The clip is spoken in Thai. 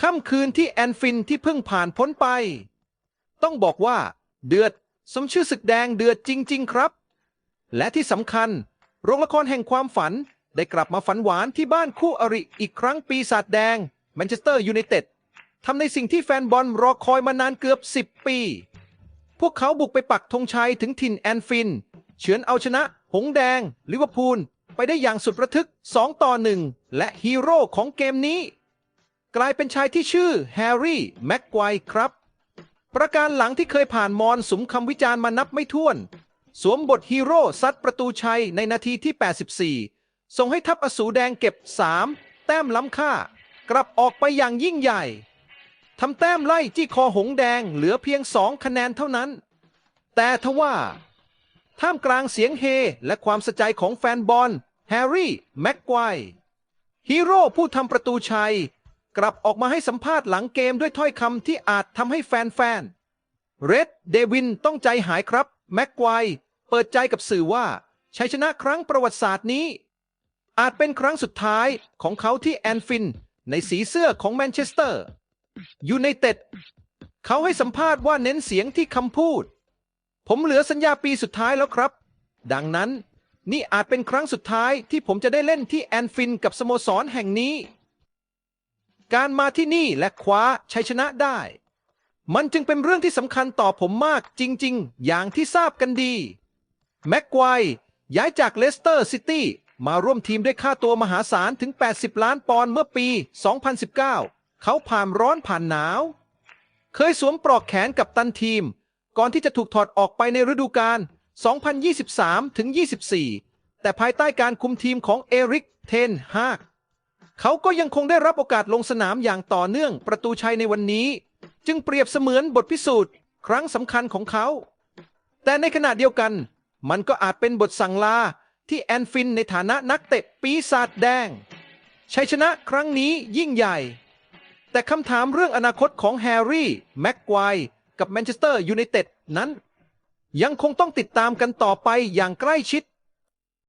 ค่ำคืนที่แอนฟินที่เพิ่งผ่านพ้นไป ต้องบอกว่า เดือดสมชื่อศึกแดงเดือดจริง ๆ ครับ และที่สำคัญ โรงละครแห่งความฝันได้กลับมาฝันหวานที่บ้านคู่อริอีกครั้งปีศาจแดงแมนเชสเตอร์ยูไนเต็ดทำในสิ่งที่แฟนบอลรอคอยมานานเกือบ 10 ปี พวกเขาบุกไปปักธงชัยถึงถิ่นแอนฟิน เฉือนเอาชนะ หงแดง ลิเวอร์พูล ไปได้อย่างสุดระทึก 2 ต่อ 1 และฮีโร่ของเกมนี้ กลายเป็นชายที่ชื่อแฮร์รี่แม็กไกวครับ ประการหลังที่เคยผ่านมอนสุมคำวิจารณ์มานับไม่ถ้วน สวมบทฮีโร่ซัดประตูชัยในนาทีที่ 84 ส่งให้ทัพอสูรแดงเก็บ 3 แต้มล้ำค่า กลับออกไปอย่างยิ่งใหญ่ทำแต้มไล่จี้คอหงแดงเหลือเพียง2คะแนนเท่านั้น แต่ทว่า ท่ามกลางเสียงเฮและความสะใจของแฟนบอลแฮร์รี่แม็กไกวฮีโร่ผู้ทำประตูชัย กลับออกมาให้สัมภาษณ์หลังเกมด้วยถ้อยคำที่อาจทำให้แฟนๆ เรดเดวินต้องใจหายครับ แม็กไกวร์เปิดใจกับสื่อว่าชัยชนะครั้งประวัติศาสตร์นี้ อาจเป็นครั้งสุดท้ายของเขาที่แอนฟิน ในสีเสื้อของแมนเชสเตอร์ยูไนเต็ดเขาให้สัมภาษณ์ว่าเน้นเสียงที่คำพูด ผมเหลือสัญญาปีสุดท้ายแล้วครับ ดังนั้นนี่อาจเป็นครั้งสุดท้ายที่ผมจะได้เล่นที่แอนฟินกับสโมสรแห่งนี้ การมาที่นี่และคว้าชัยชนะได้ มันจึงเป็นเรื่องที่สำคัญต่อผมมากจริง ๆ อย่างที่ทราบกันดี แม็กไกว์ย้ายจากเลสเตอร์ซิตี้มาร่วมทีมด้วยค่าตัวมหาศาลถึง 80 ล้านปอนด์เมื่อปี 2019 เขาผ่านร้อนผ่านหนาว เคยสวมปลอกแขนกับตันทีม ก่อนที่จะถูกถอดออกไปในฤดูกาล 2023-24 แต่ภายใต้การคุมทีมของเอริก เทนฮาก เขาก็ยังคงได้รับโอกาสลงสนามอย่างต่อเนื่องประตูชัยในวันนี้ จึงเปรียบเสมือนบทพิสูจน์ ครั้งสำคัญของเขา แต่ในขณะเดียวกัน มันก็อาจเป็นบทสั่งลาที่แอนฟินในฐานะนักเตะปีศาจแดง ชัยชนะครั้งนี้ยิ่งใหญ่ แต่คำถามเรื่องอนาคตของแฮร์รี่แม็กไกวร์กับแมนเชสเตอร์ยูไนเต็ดนั้น ยังคงต้องติดตามกันต่อไปอย่างใกล้ชิด